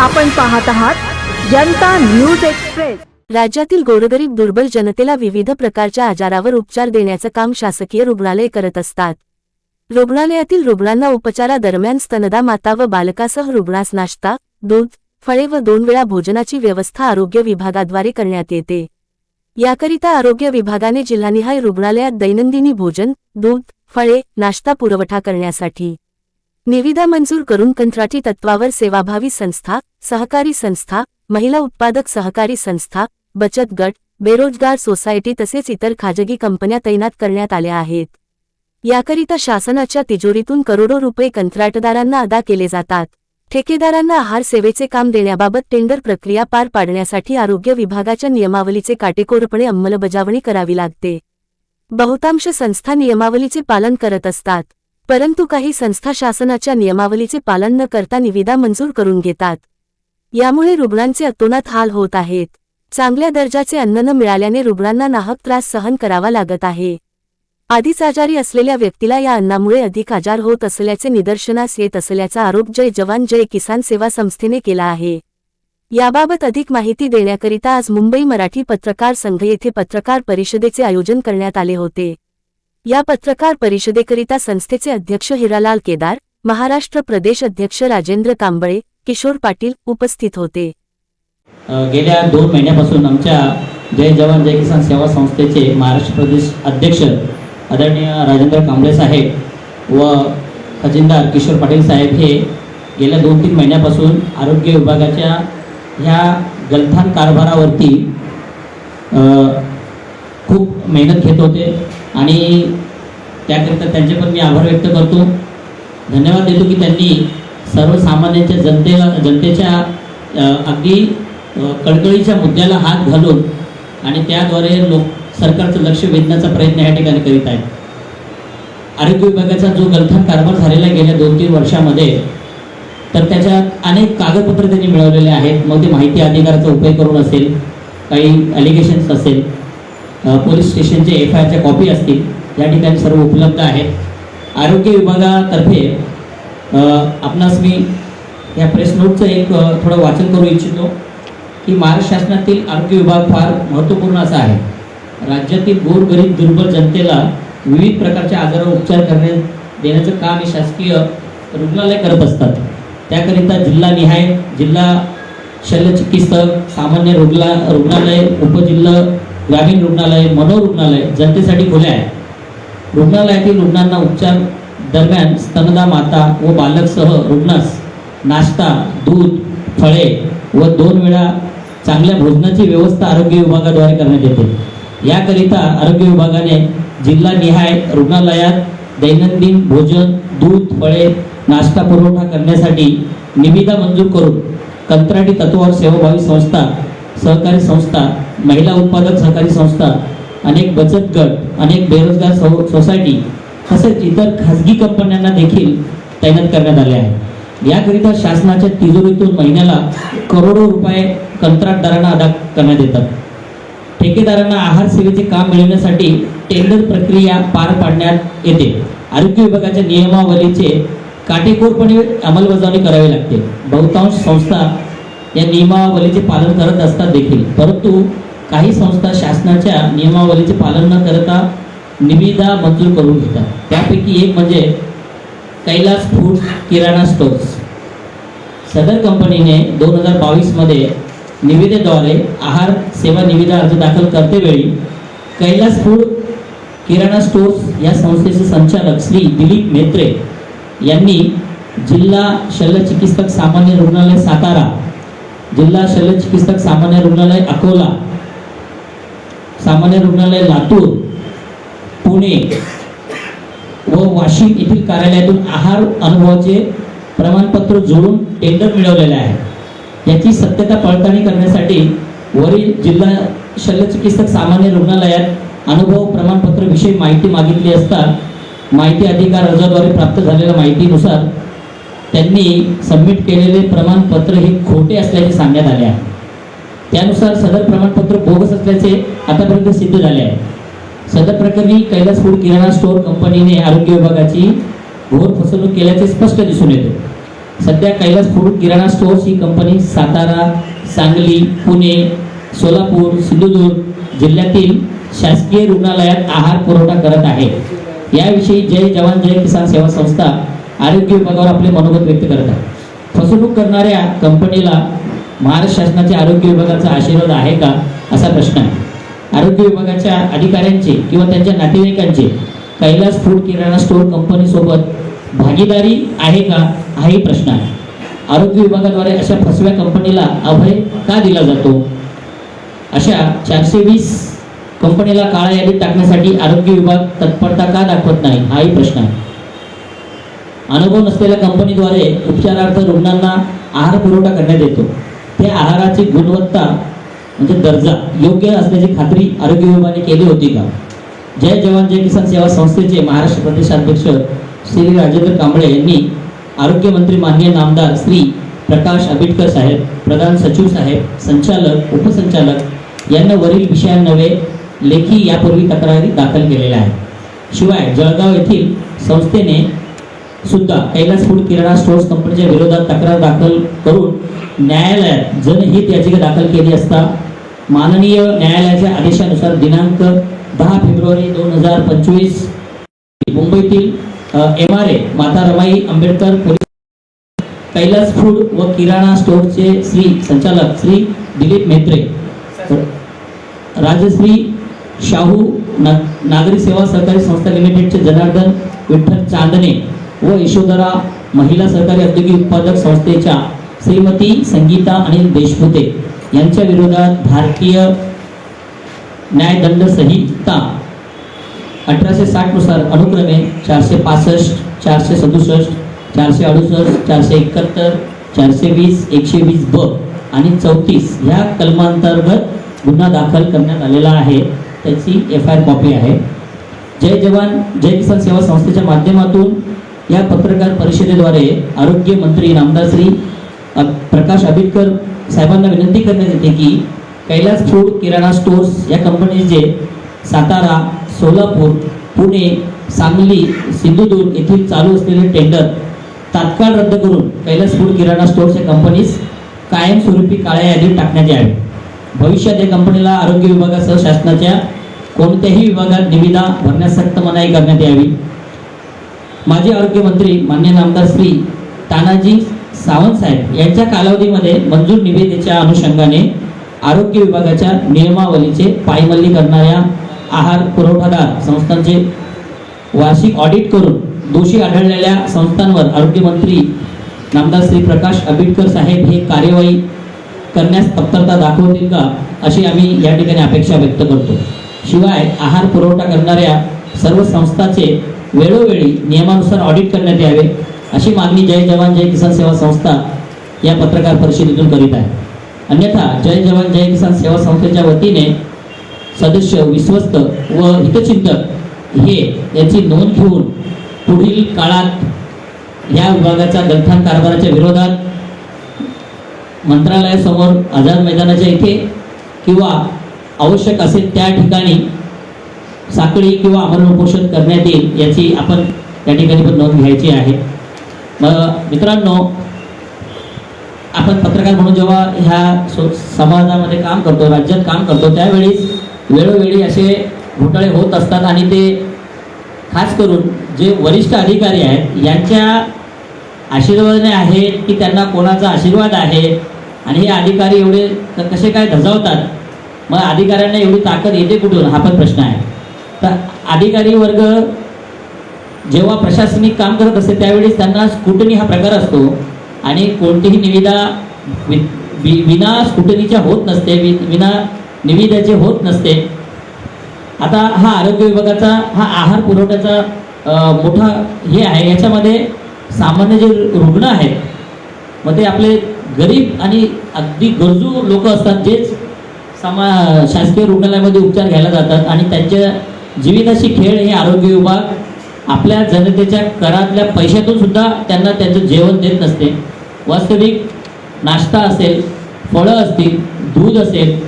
आपण पाहत आहात जनता न्यूज एक्सप्रेस. राज्यातील गोरगरीब दुर्बल जनतेला विविध प्रकारच्या आजारावर उपचार देण्याचं काम शासकीय रुग्णालय करत असतात. रुग्णालयातील रुग्णांना उपचारादरम्यान स्तनदा माता व बालकासह रुग्णास नाश्ता दूध फळे व दोन वेळा भोजनाची व्यवस्था आरोग्य विभागाद्वारे करण्यात येते. याकरिता आरोग्य विभागाने जिल्हानिहाय रुग्णालयात दैनंदिनी भोजन दूध फळे नाश्ता पुरवठा करण्यासाठी निविदा मंजूर करून कंत्राटी तत्वावर सेवाभावी संस्था सहकारी संस्था महिला उत्पादक सहकारी संस्था बचत गट बेरोजगार सोसायटी तसेच इतर खाजगी कंपन्या तैनात करण्यात आल्या आहेत. याकरिता शासनाच्या तिजोरीतून करोडो रुपये कंत्राटदारांना अदा केले जातात. ठेकेदारांना आहार सेवेचे काम देण्याबाबत टेंडर प्रक्रिया पार पाडण्यासाठी आरोग्य विभागाच्या नियमावलीचे काटेकोरपणे अंमलबजावणी करावी लागते. बहुतांश संस्था नियमावलीचे पालन करत असतात. परंतु काही संस्था शासनाच्या नियमावलीचे पालन न करता निविदा मंजूर करून घेतात. यामुळे रुग्णांचे अतोनात हाल होत आहेत. चांगल्या दर्जाचे अन्न न मिळाल्याने रुग्णांना नाहक त्रास सहन करावा लागत आहे. आधीच आजारी असलेल्या व्यक्तीला या अन्नामुळे अधिक आजार होत असल्याचे निदर्शनास येत असल्याचा आरोप जय जवान जय किसान सेवा संस्थेने केला आहे. याबाबत अधिक माहिती देण्याकरिता आज मुंबई मराठी पत्रकार संघ येथे पत्रकार परिषदेचे आयोजन करण्यात आले होते. या पत्रकार परिषदेकरिता संस्थेचे अध्यक्ष हिरालाल केदार महाराष्ट्र प्रदेश अध्यक्ष राजेंद्र कांबळे किशोर पाटील उपस्थित होते. गेल्या दोन महिन्यापासून आमच्या जय जवान जय किसान सेवा संस्थेचे महाराष्ट्र प्रदेश अध्यक्ष आदरणीय राजेंद्र कांबळे साहेब व खजिनदार किशोर पाटील साहेब हे गेल्या दोन तीन महिन्यापासून आरोग्य विभागाच्या ह्या गलथान कारभारावरती खूप मेहनत घेत होते. आणि त्याकरिता त्यांचे पण मी आभार व्यक्त करतो. धन्यवाद देतो की त्यांनी सर्वसामान्यांच्या जनते जनतेच्या अगदी कळकळीच्या मुद्द्याला हात घालून आणि त्याद्वारे लोक सरकारचं लक्ष वेधण्याचा प्रयत्न या ठिकाणी करीत आहेत. आरोग्य विभागाचा जो गलथान कारभार झालेला गेल्या दोन तीन वर्षामध्ये तर त्याच्यात अनेक कागदपत्रं त्यांनी मिळवलेले आहेत. मग ते माहिती अधिकाराचा उपयोग करून असेल काही ॲलिगेशन्स असेल पोलीस स्टेशनचे एफ आय आरच्या कॉपी असतील या ठिकाणी सर्व उपलब्ध आहेत. आरोग्य विभागातर्फे आपणास मी या प्रेस नोटचं एक थोडं वाचन करू इच्छितो की महाराष्ट्र शासनातील आरोग्य विभाग फार महत्त्वपूर्ण असा आहे. राज्यातील गोरगरीब दुर्बल जनतेला विविध प्रकारच्या आजारावर उपचार करण्या देण्याचं काम हे शासकीय रुग्णालय करत असतात. त्याकरिता जिल्हानिहाय जिल्हा शल्यचिकित्सक सामान्य रुग्ला रुग्णालय उपजिल्हा ग्रामीण रुग्णालय मनोरुग्णालय जनतेसाठी खुले आहे. रुग्णालयातील रुग्णांना उपचार दरम्यान स्तनदा माता व बालकसह रुग्णास नाश्ता दूध फळे व दोन वेळा चांगल्या भोजनाची व्यवस्था आरोग्य विभागाद्वारे करण्यात येते. याकरिता आरोग्य विभागाने जिल्हा निहाय रुग्णालयात दैनंदिन भोजन दूध फळे नाश्ता पुरवठा करण्यासाठी निविदा मंजूर करून कंत्राटी तत्वावर सेवाभावी संस्था सहकारी संस्था महिला उत्पादक सहकारी संस्था अनेक बचत गट अनेक बेरोजगार सो सोसायटी तसेच इतर खाजगी कंपन्यांना देखील तैनात करण्यात आले आहे. याकरिता शासनाच्या तिजोरीतून महिन्याला करोडो रुपये कंत्राटदारांना अदा करण्यात येतात. ठेकेदारांना आहार सेवेचे काम मिळवण्यासाठी टेंडर प्रक्रिया पार पाडण्यात येते. आरोग्य विभागाच्या नियमावलीचे काटेकोरपणे अंमलबजावणी करावी लागते. बहुतांश संस्था या नियमावलीचे पालन करत असतात देखील. परंतु काही संस्था शासनाच्या नियमावलीचे पालन न करता निविदा मंजूर करून घेतात. त्यापैकी एक म्हणजे कैलास फूड किराणा स्टोर्स सदर कंपनीने दोन हजार बावीसमध्ये निविदेद्वारे आहार सेवा निविदा अर्ज दाखल करतेवेळी कैलास फूड किराणा स्टोर्स या संस्थेचे संचालक श्री दिलीप मेत्रे यांनी जिल्हा शल्यचिकित्सक सामान्य रुग्णालय सातारा जिल्हा शल्यचिकित्सक सामान्य रुग्णालय अकोला सामान्य रुग्णालय लातूर पुणे व वाशिम येथील कार्यालयातून आहार अनुभवाचे प्रमाणपत्र जोडून टेंडर मिळवलेले आहे. याची सत्यता पडताळणी करण्यासाठी वरील जिल्हा शल्यचिकित्सक सामान्य रुग्णालयात अनुभव प्रमाणपत्र विषयी माहिती मागितली असता माहिती अधिकार अर्जाद्वारे प्राप्त झालेल्या माहितीनुसार त्यांनी सबमिट केलेले प्रमाणपत्र हे खोटे असल्याचे सांगण्यात आले आहे. त्यानुसार सदर प्रमाणपत्र बोगस असल्याचे आतापर्यंत सिद्ध झाले आहे. सदर प्रकरणी कैलास फूड किराणा स्टोअर कंपनीने आरोग्य विभागाची घोर फसवणूक केल्याचे स्पष्ट दिसून येते. सध्या कैलास फूड किराणा स्टोअर्स ही कंपनी सातारा सांगली पुणे सोलापूर सिंधुदुर्ग जिल्ह्यातील शासकीय रुग्णालयात आहार पुरवठा करत आहे. याविषयी जय जवान जय किसान सेवा संस्था आरोग्य विभागावर आपले मनोगत व्यक्त करत आहे फसवणूक करणाऱ्या कंपनीला महाराष्ट्र शासनाच्या आरोग्य विभागाचा आशीर्वाद आहे का असा प्रश्न आहे. आरोग्य विभागाच्या अधिकाऱ्यांचे किंवा त्यांच्या नातेवाईकांचे कैलास फूड किराणा स्टोअर कंपनीसोबत भागीदारी आहे का हाही प्रश्न आहे. आरोग्य विभागाद्वारे अशा फसव्या कंपनीला अभय का दिला जातो? अशा चारशे वीस कंपनीला काळ्या यादीत टाकण्यासाठी आरोग्य विभाग तत्परता का दाखवत नाही हाही प्रश्न आहे. अनुभव नसलेल्या कंपनीद्वारे उपचारार्थ रुग्णांना आहार पुरवठा करण्यात येतो. त्या आहाराची गुणवत्ता म्हणजे दर्जा योग्य असल्याची खात्री आरोग्य विभागाने केली होती का? जय जवान जय किसान सेवा संस्थेचे महाराष्ट्र प्रदेशाध्यक्ष श्री राजेंद्र कांबळे यांनी आरोग्यमंत्री मान्य नामदार श्री प्रकाश आंबेडकर साहेब प्रधान सचिव साहेब संचालक उपसंचालक यांना वरील विषयांनवे लेखी यापूर्वी तक्रारी दाखल केलेल्या आहेत. शिवाय जळगाव येथील संस्थेने सुद्धा कैलास फूड किराणा स्टोअर्स कंपनीच्या विरोधात तक्रार दाखल करून न्यायालयात जनहित याचिका दाखल केली असता माननीय न्यायालयाच्या आदेशानुसार दिनांक दहा फेब्रुवारी दोन हजार पंचवीस मुंबईतील M R A Mata Ramai Ambedkar police Kailas food व किराणा स्टोअरचे श्री संचालक श्री दिलीप मेत्रे राजश्री शाहू ना नागरी सेवा सहकारी संस्था लिमिटेडचे जनार्दन विठ्ठल चांदणे व यशोधरा महिला सहकारी औद्योगिक उत्पादक संस्थेच्या श्रीमती संगीता अनिल देशमुते यांच्या विरोधात भारतीय न्यायदंड संहिता अठराशे साठनुसार अनुक्रमे चारशे पासष्ट चारशे सदुसष्ट चारशे अडुसष्ट चारशे एकाहत्तर चारशे वीस एकशे वीस ब आणि चौतीस ह्या कलमांतर्गत गुन्हा दाखल करण्यात आलेला आहे. त्याची एफ आय आर कॉपी आहे. जय जवान जय किसान सेवा संस्थेच्या माध्यमातून या पत्रकार परिषदेद्वारे आरोग्य मंत्री रामदास श्री प्रकाश आंबेडकर साहेबांना विनंती करण्यात येते की कैलास फूड किराणा स्टोअर्स या कंपनीचे सातारा सोलापूर पुणे सांगली सिंधुदुर्ग येथील चालू असलेले टेंडर तात्काळ रद्द करून कैलास फूड किराणा स्टोअर्स या कंपनीस कायमस्वरूपी काळ्या यादीत टाकण्यात यावे. भविष्यात या कंपनीला आरोग्य विभागासह शासनाच्या कोणत्याही विभागात निविदा भरण्यास सक्त मनाई करण्यात यावी. माजी आरोग्यमंत्री मान्य नामदार श्री तानाजी सावंत साहेब यांच्या कालावधीमध्ये मंजूर निविदेच्या अनुषंगाने आरोग्य विभागाच्या नियमावलीचे पायमल्ली करणाऱ्या आहार पुरवठादार संस्थांचे वार्षिक ऑडिट करून दोषी आढळलेल्या संस्थांवर आरोग्यमंत्री नामदार श्री प्रकाश आंबेडकर साहेब हे कार्यवाही करण्यास तत्परता दाखवतील का अशी आम्ही या ठिकाणी अपेक्षा व्यक्त करतो. शिवाय आहार पुरवठा करणाऱ्या सर्व संस्थांचे वेळोवेळी नियमानुसार ऑडिट करण्यात यावे अशी मागणी जय जवान जय किसान सेवा संस्था या पत्रकार परिषदेतून करीत आहे. अन्यथा जय जवान जय किसान सेवा संस्थेच्या वतीने सदस्य विश्वस्त व हितचिंतक हे याची नोंद घेऊन पुढील काळात या विभागाच्या गलथान कारभाराच्या विरोधात मंत्रालयासमोर आझाद मैदानाच्या इथे किंवा आवश्यक असेल त्या ठिकाणी साखळी किंवा अमरण करण्यात येईल याची आपण त्या ठिकाणी पण नोंद घ्यायची आहे. मग मित्रांनो आपण पत्रकार म्हणून जेव्हा ह्या समाजामध्ये काम करतो राज्यात काम करतो त्यावेळेस वेळोवेळी असे घोटाळे होत असतात आणि ते खास करून जे वरिष्ठ अधिकारी आहेत यांच्या आशीर्वादाने आहेत की त्यांना कोणाचा आशीर्वाद आहे आणि हे अधिकारी एवढे कसे काय धजावतात? मग अधिकाऱ्यांना एवढी ताकद येते कुठून? हा पण प्रश्न आहे. तर अधिकारी वर्ग जेव्हा प्रशासनिक काम करत असते त्यावेळेस त्यांना स्कुटनी हा प्रकार असतो. आणि कोणतीही निविदा वि- वि- विना स्कुटनीच्या होत नसते वि- विना निविदाचे होत नसते. आता हा आरोग्य विभागाचा हा आहार पुरवठ्याचा मोठा हे आहे. याच्यामध्ये सामान्य जे रुग्ण आहेत मग ते आपले गरीब आणि अगदी गरजू लोक असतात जेच सामा शासकीय रुग्णालयामध्ये उपचार घ्यायला जातात आणि त्यांच्या जीविताशी खेळ हे आरोग्य विभाग आपल्या जनतेच्या करातल्या पैशातून सुद्धा त्यांना त्यांचं जेवण देत नसते. वास्तविक नाश्ता असेल फळं असतील दूध असेल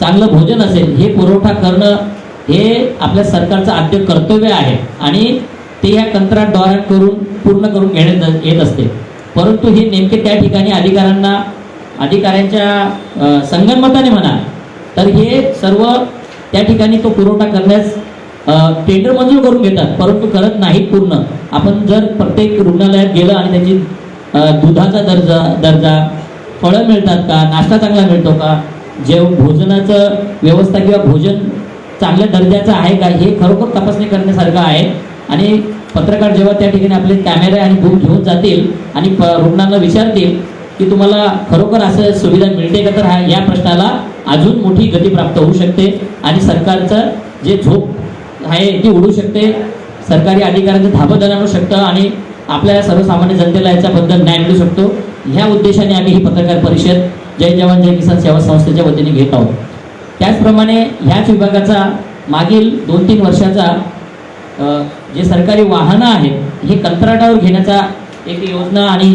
चांगलं भोजन असेल हे पुरवठा करणं हे आपल्या सरकारचं आद्य कर्तव्य आहे आणि ते या कंत्राटद्वारा करून पूर्ण करून घेण्यात येत असते. परंतु हे नेमके त्या ठिकाणी अधिकाऱ्यांना अधिकाऱ्यांच्या संगणमताने म्हणा तर हे सर्व त्या ठिकाणी तो पुरवठा करण्यास टेंडर मंजूर करून घेतात. परंतु करत नाहीत पूर्ण. आपण जर प्रत्येक रुग्णालयात गेलं आणि त्याची दुधाचा दर्जा दर्जा फळं मिळतात का नाश्ता चांगला मिळतो का जेव भोजनाचं व्यवस्था किंवा भोजन चांगल्या दर्जाचं आहे का हे खरोखर तपासणी करण्यासारखं आहे. आणि पत्रकार जेव्हा त्या ठिकाणी आपले कॅमेरे आणि बुक घेऊन जातील आणि प- रुग्णांना विचारतील की तुम्हाला खरोखर असं सुविधा मिळते का तर हा या प्रश्नाला अजून मोठी गती प्राप्त होऊ शकते. आणि सरकारचं जे झोप आहे ती उडू शकते. सरकारी अधिकाऱ्यांचं धाबदन आणू शकतं आणि आपल्या सर्वसामान्य जनतेला याच्याबद्दल न्याय मिळू शकतो. ह्या उद्देशाने आम्ही ही पत्रकार परिषद जय जवान जय किसान सेवा संस्थेच्या वतीने घेत आहोत. त्याचप्रमाणे ह्याच विभागाचा मागील दोन तीन वर्षाचा जे सरकारी वाहनं आहेत हे कंत्राटावर घेण्याचा एक योजना आणि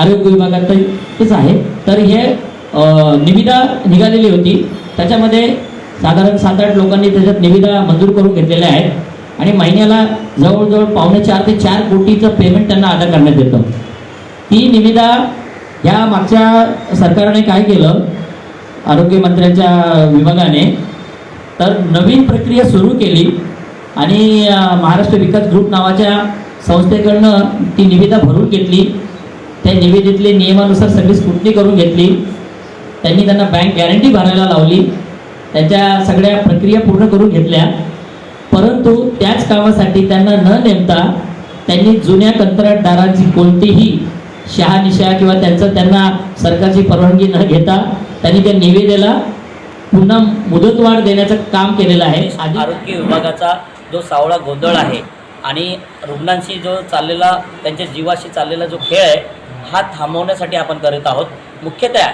आरोग्य विभागात तेच आहे. तर हे निविदा निघालेली होती. त्याच्यामध्ये साधारण सात आठ लोकांनी त्याच्यात निविदा मंजूर करून घेतलेल्या आहेत. आणि महिन्याला जवळजवळ पावणे चार ते चार कोटीचं पेमेंट त्यांना अदा करण्यात येतं. ती निविदा ह्या मागच्या सरकारने काय केलं? आरोग्यमंत्र्यांच्या विभागाने. तर नवीन प्रक्रिया सुरू केली. आणि महाराष्ट्र विकास ग्रुप नावाच्या संस्थेकडनं ती निविदा भरून घेतली. त्या निवेदितले नियमानुसार सगळी स्फुटणी करून घेतली. त्यांनी त्यांना बँक गॅरंटी भरायला लावली. त्यांच्या सगळ्या प्रक्रिया पूर्ण करून घेतल्या. परंतु त्याच कामासाठी त्यांना न नेमता त्यांनी जुन्या कंत्राटदारांची कोणतीही शहानिशा किंवा त्यांचं त्यांना सरकारची परवानगी न घेता त्यांनी त्या निवेदेला पुन्हा मुदतवाढ देण्याचं काम केलेलं आहे. आरोग्य विभागाचा जो सावळा गोंधळ आहे आणि रुग्णांशी जो चाललेला त्यांच्या जीवाशी चाललेला जो खेळ आहे हा थांबवण्यासाठी आपण करत आहोत. मुख्यतः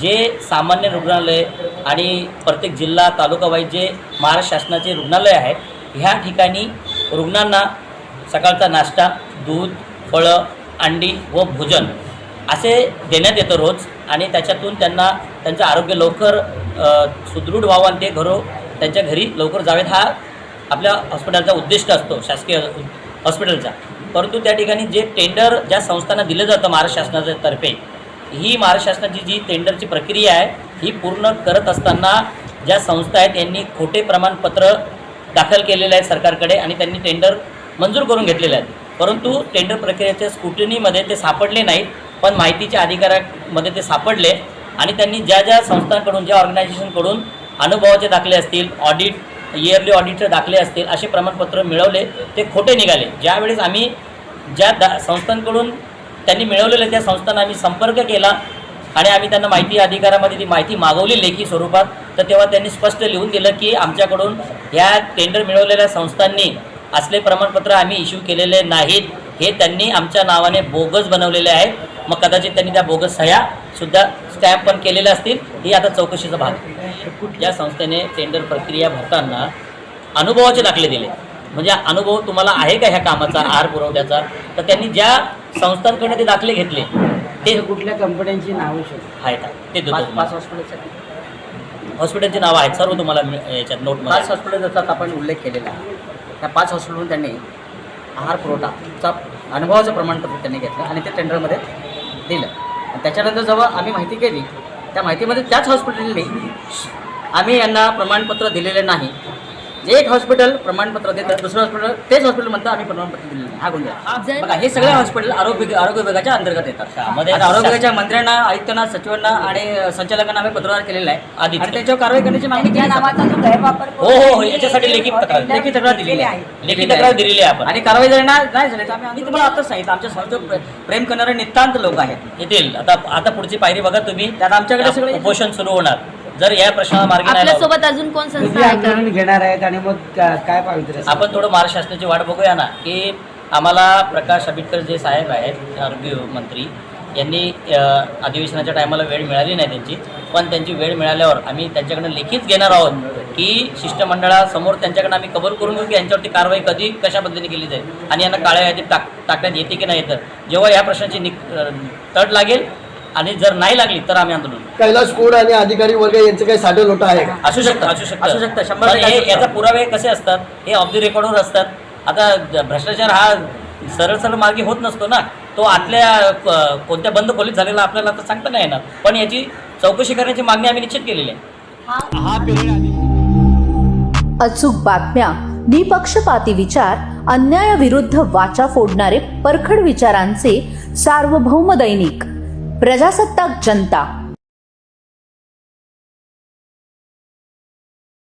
जे सामान्य रुग्णालय आणि प्रत्येक जिल्हा तालुकावाईज जे महाराष्ट्र शासनाचे रुग्णालय आहे ह्या ठिकाणी रुग्णांना सकाळचा नाश्ता दूध फळं अंडी व भोजन असे देण्यात येतं रोज आणि त्याच्यातून त्यांना त्यांचं आरोग्य लवकर सुदृढ व्हावं आणि ते घरो त्यांच्या घरी लवकर जावेत हा आपल्या हॉस्पिटलचा उद्दिष्ट असतो शासकीय हॉस्पिटलचा. परंतु त्या ठिकाणी जे टेंडर ज्या संस्थांना दिलं जातं महाराष्ट्र शासनाच्या तर्फे ही महाराष्ट्र शासनाची जी टेंडरची प्रक्रिया आहे ही पूर्ण करत असताना ज्या संस्था आहेत यांनी खोटे प्रमाणपत्र दाखल केलेलं आहे सरकारकडे आणि त्यांनी टेंडर मंजूर करून घेतलेले आहेत. परंतु टेंडर प्रक्रियेच्या स्कुटनीमध्ये ते सापडले नाहीत पण माहितीच्या अधिकारामध्ये ते सापडले आणि त्यांनी ज्या ज्या संस्थांकडून ज्या ऑर्गनायझेशनकडून अनुभवाचे दाखले असतील ऑडिट इयरली ऑडिटचे दाखले असतील असे प्रमाणपत्र मिळवले ते खोटे निघाले. ज्यावेळेस आम्ही ज्या दा संस्थांकडून त्यांनी मिळवलेलं त्या संस्थांना आम्ही संपर्क केला आणि आम्ही त्यांना माहिती अधिकारामध्ये ती माहिती मागवली लेखी स्वरूपात तर तेव्हा त्यांनी स्पष्ट लिहून दिलं की आमच्याकडून ह्या टेंडर मिळवलेल्या संस्थांनी असले प्रमाणपत्र आम्ही इश्यू केलेले नाहीत. हे त्यांनी आमच्या नावाने बोगस बनवलेले आहेत मग कदाचित त्यांनी त्या बोगस सह्या सुद्धा स्टॅम्प पण केलेल्या असतील. ही आता चौकशीचा भाग. आहे. या संस्थेने टेंडर प्रक्रिया भरताना अनुभवाचे दाखले दिले? म्हणजे अनुभव तुम्हाला आहे का ह्या कामाचा आहार पुरवठ्याचा? तर त्यांनी ज्या संस्थांकडे ते दाखले घेतले ते कुठल्या कंपन्यांची नावं आहेत. ते पाच. पाच हॉस्पिटलचे हॉस्पिटलची नावं आहेत. सर्व तुम्हाला याच्यात पाच नोटमध्ये हॉस्पिटल जसा आपण उल्लेख केलेला आहे त्या पाच हॉस्पिटलमधून त्यांनी आहार पुरवठाचा अनुभवाचं प्रमाणपत्र त्यांनी घेतलं आणि ते टेंडरमध्ये दिलं. आणि त्याच्यानंतर जेव्हा आम्ही माहिती केली त्या माहितीमध्ये त्याच हॉस्पिटलने आम्ही यांना प्रमाणपत्र दिलेले नाही. एक हॉस्पिटल प्रमाणपत्र देतं दुसरं हॉस्पिटल तेच हॉस्पिटल म्हणतं आम्ही प्रमाणपत्र दिलेलं नाही. हा गोंधळ बघा हे सगळे हॉस्पिटल आरोग्य आरोग्य विभागाच्या अंतर्गत येतात. आरोग्य विभागाच्या मंत्र्यांना आयुक्तांना सचिवांना आणि संचालकांना आम्ही पत्रव्यवहार केलेला आहे. आणि त्याच्यावर कारवाई करण्याची मागणी केली नावाचा जो गैरवापर हो हो हो याच्यासाठी लेखी तक्रार लेखी तक्रार दिलेली आहे. लेखी तक्रार दिलेली आहे आपण. आणि कारवाई जर नाही झाली तर आम्ही तुम्हाला आताच सांगितलं आमच्या संस्थेत प्रे- प्रेम करणारे नितांत लोक आहेत. येतील. आता आता पुढची पायरी बघा तुम्ही. त्यात आमच्याकडे सगळे उपोषण सुरू होणार. जर या प्रश्नाला मार्गी नाही आपल्या लावलं, सोबत अजून कोण संस्था आहे? का आंदोलन घेणार आहेत आणि मग का- काय पाहिजे आपण थोडं महाराष्ट्र शासनाची वाट बघूया ना की आम्हाला प्रकाश आंबेडकर जे साहेब आहेत आरोग्य मंत्री यांनी अ, अधिवेशनाच्या टायमाला वेळ मिळाली नाही त्यांची पण त्यांची वेळ मिळाल्यावर आम्ही त्यांच्याकडनं लेखीच घेणार आहोत की शिष्टमंडळासमोर त्यांच्याकडनं आम्ही कबूल करून घेऊ की यांच्यावरती कारवाई कधी कशा पद्धतीने केली जाईल. आणि यांना काळ्या यादीत टाक टाकण्यात येते की नाही येतं. जेव्हा या प्रश्नाची निक अ, तड लागेल आणि जर नाही लागली तर आम्ही आंदोलन कैलास कोड आणि अधिकारी वर्ग यांचं काही साधे लोट आहे असू शकतं असू शकतं. असू शकतं. शंभर याचा पुरावे कसे असतात? हे ऑफ द रेकॉर्डवर असतात. आता भ्रष्टाचार हा सरळ सरळ मार्गी होत नसतो ना. तो आतल्या कोणत्या बंद खोलीत झालेला आपल्याला आता सांगता नाही येणार. पण याची चौकशी करण्याची मागणी आम्ही निश्चित केलेली आहे. अचूक बातम्या निपक्षपाती विचार अन्यायाविरुद्ध वाचा फोडणारे परखड विचारांचे सार्वभौम दैनिक. प्रजासत्ताक जनता.